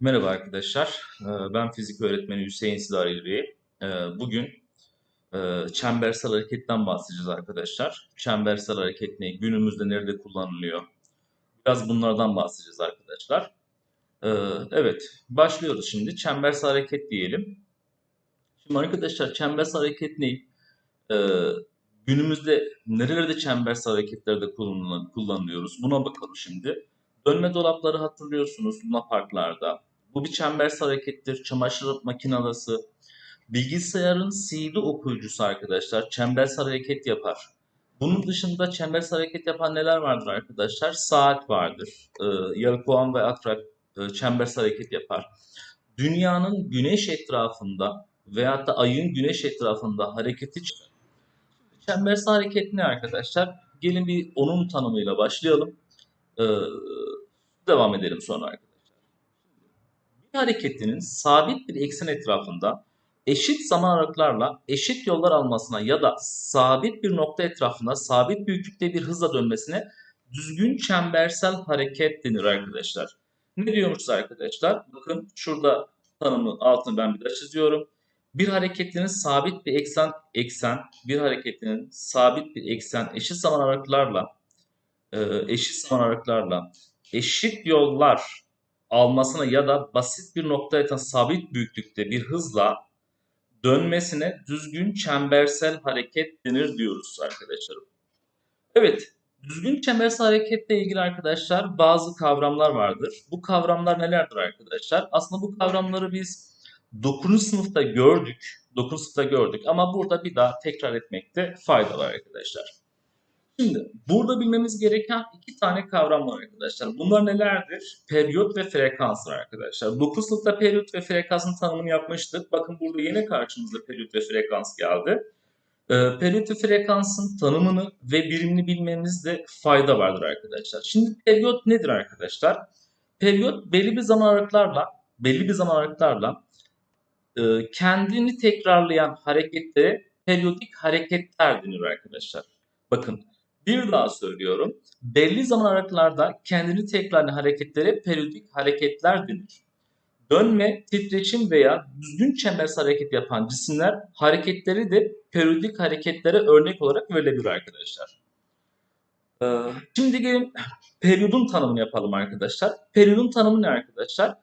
Merhaba arkadaşlar. Ee, Ben fizik öğretmeni Hüseyin Sidar İlvi. Ee, Bugün e, çembersel hareketten bahsedeceğiz arkadaşlar. Çembersel hareket ne? Günümüzde nerede kullanılıyor? Biraz bunlardan bahsedeceğiz arkadaşlar. Ee, Evet, başlıyoruz şimdi. Çembersel hareket diyelim. Şimdi arkadaşlar çembersel hareket ne? Günümüzde nerelerde çembersel hareketlerde kullanıyoruz? Buna bakalım şimdi. Dönme dolapları hatırlıyorsunuz Luna Parklarda. Bu bir çembersel harekettir. Çamaşır makinesi, bilgisayarın CD okuyucusu arkadaşlar çembersel hareket yapar. Bunun dışında çembersel hareket yapan neler vardır arkadaşlar? Saat vardır. Ee, yelkovan ve atrak e, hareket yapar. Dünyanın güneş etrafında veyahut da ayın güneş etrafında hareketi Çembersel hareket ne arkadaşlar? Gelin bir onun tanımıyla başlayalım. Ee, devam edelim sonra arkadaşlar. Bir hareketinin sabit bir eksen etrafında eşit zaman aralıklarla eşit yollar almasına ya da sabit bir nokta etrafında sabit büyüklükte bir hızla dönmesine düzgün çembersel hareket denir arkadaşlar. Ne diyormuşuz arkadaşlar? Bakın şurada tanımı altını ben bir daha çiziyorum. Bir hareketinin sabit bir eksen eksen bir hareketinin sabit bir eksen eşit zaman aralıklarla e, eşit zaman aralıklarla eşit yollar almasına ya da basit bir noktaya sabit büyüklükte bir hızla dönmesine düzgün çembersel hareket denir diyoruz arkadaşlarım. Evet, düzgün çembersel hareketle ilgili arkadaşlar bazı kavramlar vardır. Bu kavramlar nelerdir arkadaşlar? Aslında bu kavramları biz 9. sınıfta gördük. 9. sınıfta gördük ama burada bir daha tekrar etmekte fayda var arkadaşlar. Şimdi burada bilmemiz gereken iki tane kavram var arkadaşlar. Bunlar nelerdir? Periyot ve frekanslar arkadaşlar. 9 sınıfta periyot ve frekansın tanımını yapmıştık. Bakın burada yine karşımıza periyot ve frekans geldi. Ee, periyot ve frekansın tanımını ve birimini bilmemizde fayda vardır arkadaşlar. Şimdi periyot nedir arkadaşlar? Periyot belli bir zaman aralıklarla belli bir zaman aralıklarla e, kendini tekrarlayan hareketlere periyodik hareketler denir arkadaşlar. Bakın bir daha söylüyorum. Belli zaman aralıklarda kendini tekrarlayan hareketlere periyodik hareketler denir. Dönme, titreşim veya düzgün çembersel hareket yapan cisimler hareketleri de periyodik hareketlere örnek olarak verilebilir arkadaşlar. Ee, Şimdi gelin periyodun tanımını yapalım arkadaşlar. Periyodun tanımı ne arkadaşlar?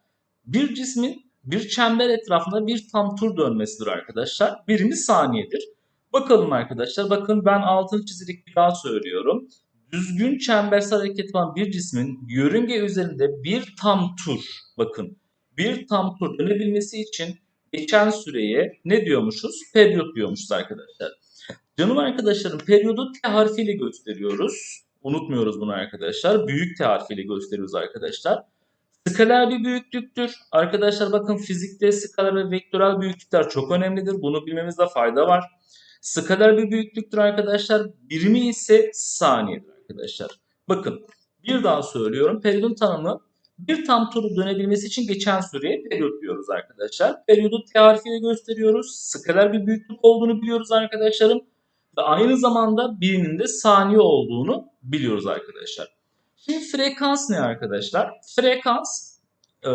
Bir cismin bir çember etrafında bir tam tur dönmesidir arkadaşlar. Birimi saniyedir. Bakalım arkadaşlar. Bakın ben altını çizerek bir daha söylüyorum. Düzgün çembersel hareket yapan bir cismin yörünge üzerinde bir tam tur bakın bir tam tur dönebilmesi için geçen süreye ne diyormuşuz? Periyot diyormuşuz arkadaşlar. Canım arkadaşlarım periyodu T harfiyle gösteriyoruz. Unutmuyoruz bunu arkadaşlar. Büyük T harfiyle gösteriyoruz arkadaşlar. Skaler bir büyüklüktür. Arkadaşlar bakın fizikte skaler ve vektörel büyüklükler çok önemlidir. Bunu bilmemizde fayda var. Skaler bir büyüklüktür arkadaşlar. Birimi ise saniyedir arkadaşlar. Bakın bir daha söylüyorum. Periyodun tanımı bir tam turu dönebilmesi için geçen süreye periyot diyoruz arkadaşlar. Periyodu T harfiyle gösteriyoruz. Skaler bir büyüklük olduğunu biliyoruz arkadaşlarım. Ve aynı zamanda birinin de saniye olduğunu biliyoruz arkadaşlar. Şimdi frekans ne arkadaşlar? Frekans e,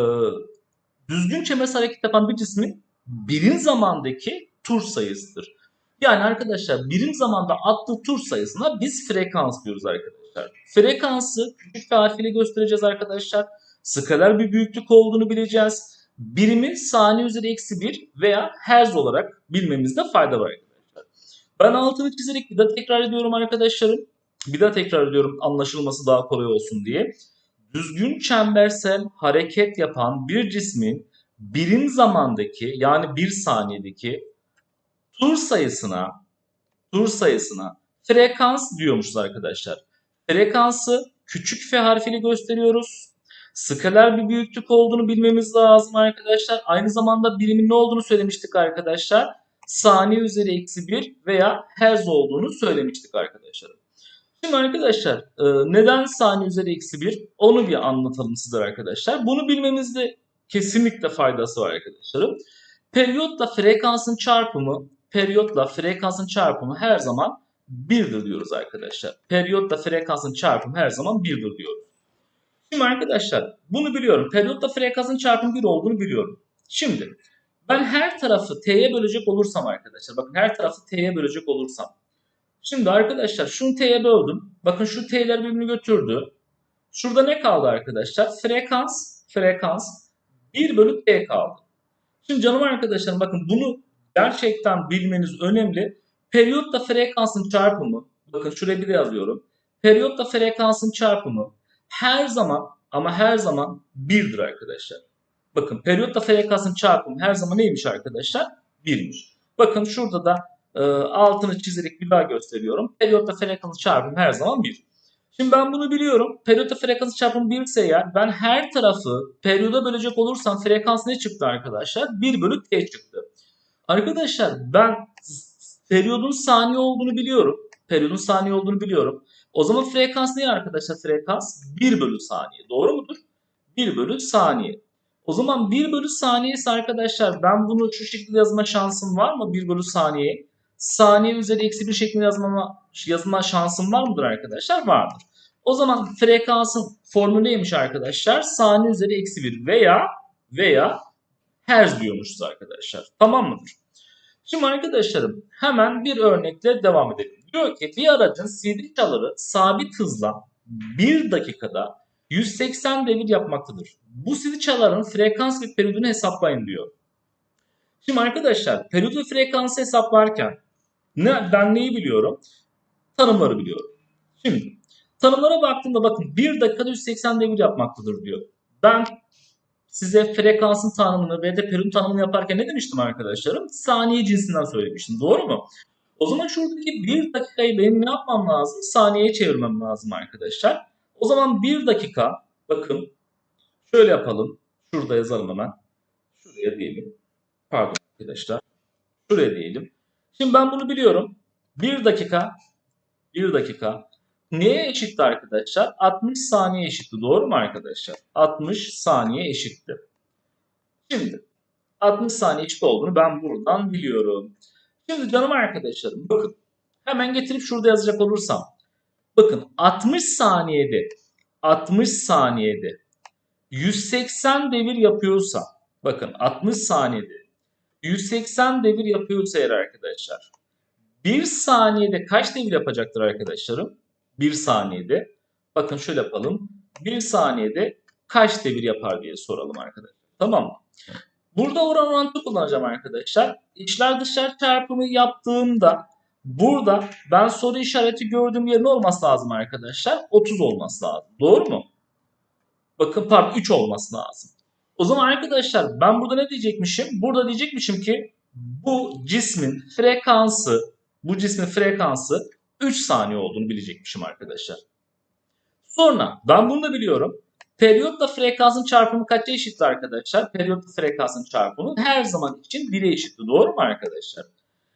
düzgün çembersel hareket yapan bir cismin birim zamandaki tur sayısıdır. Yani arkadaşlar birim zamanda attığı tur sayısına biz frekans diyoruz arkadaşlar. Frekansı küçük bir harfiyle göstereceğiz arkadaşlar. Skaler bir büyüklük olduğunu bileceğiz. Birimi saniye üzeri eksi 1 veya hertz olarak bilmemizde fayda var arkadaşlar. Ben altını çizerek bir daha tekrar ediyorum arkadaşlarım. Bir daha tekrar ediyorum anlaşılması daha kolay olsun diye. Düzgün çembersel hareket yapan bir cismin birim zamandaki yani bir saniyedeki tur sayısına tur sayısına frekans diyormuşuz arkadaşlar. Frekansı küçük f harfiyle gösteriyoruz. Skaler bir büyüklük olduğunu bilmemiz lazım arkadaşlar. Aynı zamanda birimin ne olduğunu söylemiştik arkadaşlar. Saniye üzeri eksi 1 veya hertz olduğunu söylemiştik arkadaşlar. Şimdi arkadaşlar e, neden saniye üzeri eksi 1 onu bir anlatalım sizlere arkadaşlar. Bunu bilmemizde kesinlikle faydası var arkadaşlarım. Periyotla frekansın çarpımı periyotla frekansın çarpımı her zaman 1'dir diyoruz arkadaşlar. Periyotla frekansın çarpımı her zaman 1'dir diyoruz. Şimdi arkadaşlar bunu biliyorum. Periyotla frekansın çarpımı 1 olduğunu biliyorum. Şimdi ben her tarafı t'ye bölecek olursam arkadaşlar bakın her tarafı t'ye bölecek olursam. Şimdi arkadaşlar şunu t'ye böldüm. Bakın şu t'ler birbirini götürdü. Şurada ne kaldı arkadaşlar? Frekans, frekans 1 bölü t kaldı. Şimdi canım arkadaşlarım bakın bunu gerçekten bilmeniz önemli. Periyotla frekansın çarpımı, bakın şuraya bir yazıyorum. Periyotla frekansın çarpımı her zaman ama her zaman 1'dir arkadaşlar. Bakın periyotla frekansın çarpımı her zaman neymiş arkadaşlar? 1'miş. Bakın şurada da e, altını çizerek bir daha gösteriyorum. Periyotla frekansın çarpımı her zaman 1. Şimdi ben bunu biliyorum. Periyotla frekansı çarpımı 1 ise eğer ben her tarafı periyoda bölecek olursam frekans ne çıktı arkadaşlar? 1 bölü t çıktı. Arkadaşlar ben periyodun saniye olduğunu biliyorum. Periyodun saniye olduğunu biliyorum. O zaman frekans ne arkadaşlar? Frekans 1 bölü saniye. Doğru mudur? 1 bölü saniye. O zaman 1 bölü saniye ise arkadaşlar ben bunu şu şekilde yazma şansım var mı? 1 bölü saniye. Saniye üzeri eksi 1 şeklinde yazmama, yazma şansım var mıdır arkadaşlar? Vardır. O zaman frekansın formülü neymiş arkadaşlar? Saniye üzeri eksi 1 veya veya hertz diyormuşuz arkadaşlar. Tamam mıdır? Şimdi arkadaşlarım hemen bir örnekle devam edelim. Diyor ki bir aracın CD çaları sabit hızla 1 dakikada 180 devir yapmaktadır. Bu CD çaların frekans ve periyodunu hesaplayın diyor. Şimdi arkadaşlar periyot ve frekansı hesaplarken ne, ben neyi biliyorum? Tanımları biliyorum. Şimdi tanımlara baktığımda bakın 1 dakikada 180 devir yapmaktadır diyor. Ben size frekansın tanımını ve de periyot tanımını yaparken ne demiştim arkadaşlarım? Saniye cinsinden söylemiştim. Doğru mu? O zaman şuradaki 1 dakikayı benim ne yapmam lazım? Saniyeye çevirmem lazım arkadaşlar. O zaman 1 dakika bakın şöyle yapalım. Şurada yazalım hemen. Şuraya diyelim. Pardon arkadaşlar. Şuraya diyelim. Şimdi ben bunu biliyorum. 1 dakika 1 dakika neye eşitti arkadaşlar? 60 saniye eşitti. Doğru mu arkadaşlar? 60 saniye eşitti. Şimdi 60 saniye eşit olduğunu ben buradan biliyorum. Şimdi canım arkadaşlarım bakın hemen getirip şurada yazacak olursam bakın 60 saniyede 60 saniyede 180 devir yapıyorsa bakın 60 saniyede 180 devir yapıyorsa eğer arkadaşlar 1 saniyede kaç devir yapacaktır arkadaşlarım? 1 saniyede bakın şöyle yapalım 1 saniyede kaç devir yapar diye soralım arkadaşlar. Tamam mı? Burada oran orantı kullanacağım arkadaşlar. İçler dışlar çarpımı yaptığımda burada ben soru işareti gördüğüm yerin olması lazım arkadaşlar. 30 olması lazım. Doğru mu? Bakın pardon 3 olması lazım. O zaman arkadaşlar ben burada ne diyecekmişim? Burada diyecekmişim ki bu cismin frekansı bu cismin frekansı 3 saniye olduğunu bilecekmişim arkadaşlar. Sonra ben bunu da biliyorum. Periyotla frekansın çarpımı kaça eşittir arkadaşlar? Periyotla frekansın çarpımı her zaman için 1'e eşittir. Doğru mu arkadaşlar?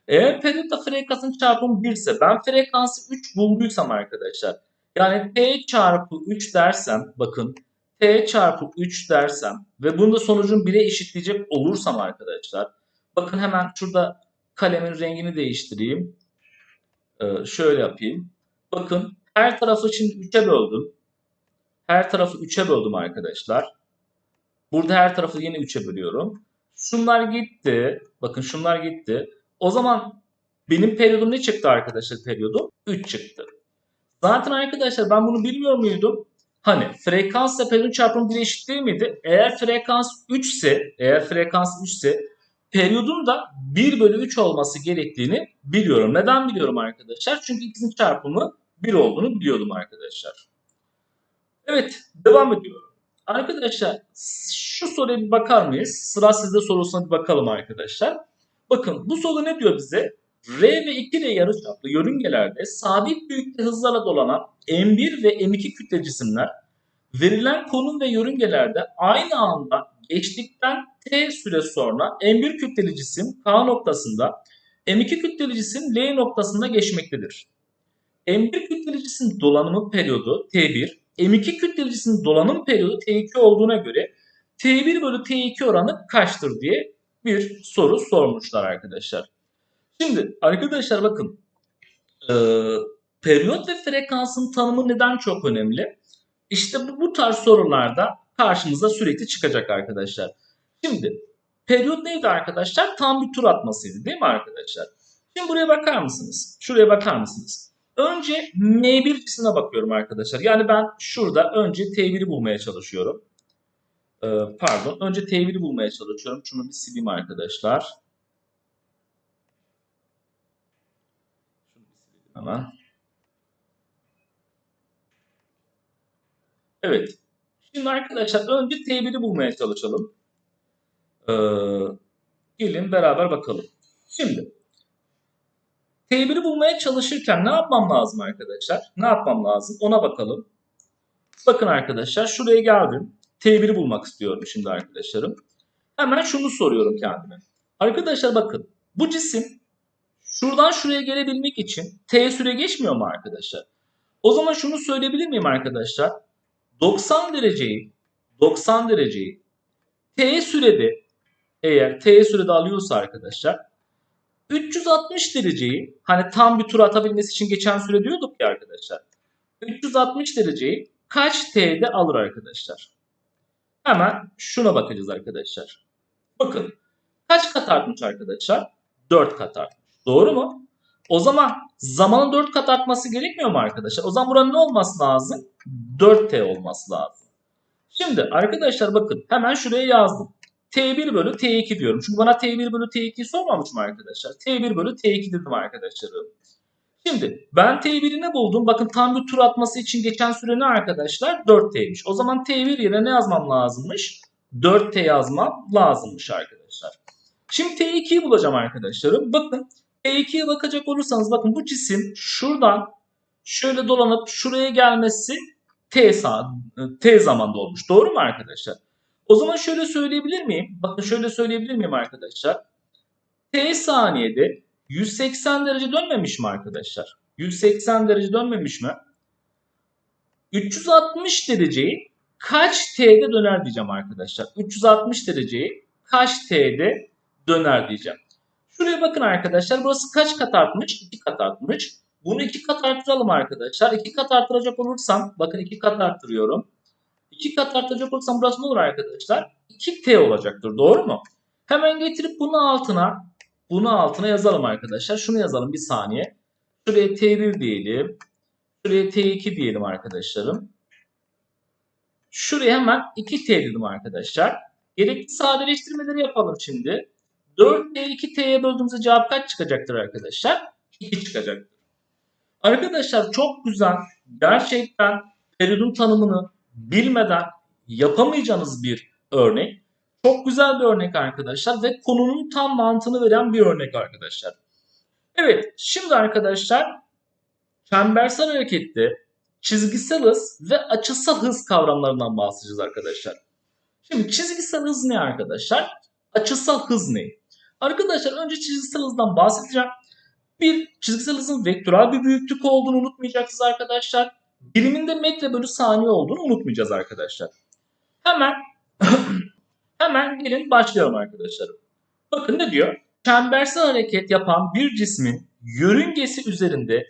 Eğer periyotla frekansın çarpımı 1 ise ben frekansı 3 bulduysam arkadaşlar. Yani t çarpı 3 dersem bakın t çarpı 3 dersem ve bunu da sonucun 1'e eşitleyecek olursam arkadaşlar. Bakın hemen şurada kalemin rengini değiştireyim. Ee, şöyle yapayım. Bakın her tarafı şimdi 3'e böldüm. Her tarafı 3'e böldüm arkadaşlar. Burada her tarafı yine 3'e bölüyorum. Şunlar gitti. Bakın şunlar gitti. O zaman benim periyodum ne çıktı arkadaşlar periyodum? 3 çıktı. Zaten arkadaşlar ben bunu bilmiyor muydum? Hani frekansla periyodun çarpımı 1 eşit değil miydi? Eğer frekans 3 ise, eğer frekans 3 ise periyodun da 1 bölü 3 olması gerektiğini biliyorum. Neden biliyorum arkadaşlar? Çünkü ikisinin çarpımı 1 olduğunu biliyordum arkadaşlar. Evet devam ediyorum. Arkadaşlar şu soruya bir bakar mıyız? Sıra sizde sorusuna bir bakalım arkadaşlar. Bakın bu soru ne diyor bize? R ve 2R yarıçaplı yörüngelerde sabit büyüklükte hızlarla dolanan M1 ve M2 kütle cisimler verilen konum ve yörüngelerde aynı anda geçtikten T süre sonra M1 kütleli cisim K noktasında M2 kütleli cisim L noktasında geçmektedir. M1 kütleli cisim dolanımı periyodu T1, M2 kütlelicisinin dolanım periyodu T2 olduğuna göre T1 bölü T2 oranı kaçtır diye bir soru sormuşlar arkadaşlar. Şimdi arkadaşlar bakın e, periyot ve frekansın tanımı neden çok önemli? İşte bu, bu tarz sorularda karşımıza sürekli çıkacak arkadaşlar. Şimdi periyot neydi arkadaşlar? Tam bir tur atmasıydı değil mi arkadaşlar? Şimdi buraya bakar mısınız? Şuraya bakar mısınız? Önce M1 cisine bakıyorum arkadaşlar. Yani ben şurada önce T1'i bulmaya çalışıyorum. Ee, pardon. Önce T1'i bulmaya çalışıyorum. Şunu bir sileyim arkadaşlar. Hemen. Evet. Şimdi arkadaşlar önce T1'i bulmaya çalışalım. Ee, gelin beraber bakalım. Şimdi T1'i bulmaya çalışırken ne yapmam lazım arkadaşlar? Ne yapmam lazım? Ona bakalım. Bakın arkadaşlar şuraya geldim. T1'i bulmak istiyorum şimdi arkadaşlarım. Hemen şunu soruyorum kendime. Arkadaşlar bakın bu cisim şuradan şuraya gelebilmek için T süre geçmiyor mu arkadaşlar? O zaman şunu söyleyebilir miyim arkadaşlar? 90 dereceyi 90 dereceyi T sürede eğer T sürede alıyorsa arkadaşlar 360 dereceyi hani tam bir tur atabilmesi için geçen süre diyorduk ya arkadaşlar. 360 dereceyi kaç T'de alır arkadaşlar? Hemen şuna bakacağız arkadaşlar. Bakın kaç kat artmış arkadaşlar? 4 kat artmış. Doğru mu? O zaman zamanın 4 kat artması gerekmiyor mu arkadaşlar? O zaman buranın ne olması lazım? 4T olması lazım. Şimdi arkadaşlar bakın hemen şuraya yazdım. T1 bölü T2 diyorum. Çünkü bana T1 bölü T2 sormamış mı arkadaşlar? T1 bölü T2 dedim arkadaşlarım. Şimdi ben T1'i ne buldum? Bakın tam bir tur atması için geçen süre ne arkadaşlar? 4T'ymiş. O zaman T1 yerine ne yazmam lazımmış? 4T yazmam lazımmış arkadaşlar. Şimdi T2'yi bulacağım arkadaşlarım. Bakın T2'ye bakacak olursanız bakın bu cisim şuradan şöyle dolanıp şuraya gelmesi T, sağ, T zamanda olmuş. Doğru mu arkadaşlar? O zaman şöyle söyleyebilir miyim? Bakın şöyle söyleyebilir miyim arkadaşlar? T saniyede 180 derece dönmemiş mi arkadaşlar? 180 derece dönmemiş mi? 360 dereceyi kaç T'de döner diyeceğim arkadaşlar. 360 dereceyi kaç T'de döner diyeceğim. Şuraya bakın arkadaşlar. Burası kaç kat artmış? 2 kat artmış. Bunu 2 kat arttıralım arkadaşlar. 2 kat arttıracak olursam bakın 2 kat arttırıyorum. 2 kat arttıracak olursam burası ne olur arkadaşlar? 2T olacaktır. Doğru mu? Hemen getirip bunu altına bunu altına yazalım arkadaşlar. Şunu yazalım bir saniye. Şuraya T1 diyelim. Şuraya T2 diyelim arkadaşlarım. Şuraya hemen 2T dedim arkadaşlar. Gerekli sadeleştirmeleri yapalım şimdi. 4T 2T'ye böldüğümüzde cevap kaç çıkacaktır arkadaşlar? 2 çıkacaktır. Arkadaşlar çok güzel. Gerçekten periyodun tanımını bilmeden yapamayacağınız bir örnek. Çok güzel bir örnek arkadaşlar ve konunun tam mantığını veren bir örnek arkadaşlar. Evet şimdi arkadaşlar çembersel harekette çizgisel hız ve açısal hız kavramlarından bahsedeceğiz arkadaşlar. Şimdi çizgisel hız ne arkadaşlar? Açısal hız ne? Arkadaşlar önce çizgisel hızdan bahsedeceğim. Bir çizgisel hızın vektörel bir büyüklük olduğunu unutmayacaksınız arkadaşlar. Biriminde metre bölü saniye olduğunu unutmayacağız arkadaşlar. Hemen hemen gelin başlayalım arkadaşlar. Bakın ne diyor? Çembersel hareket yapan bir cismin yörüngesi üzerinde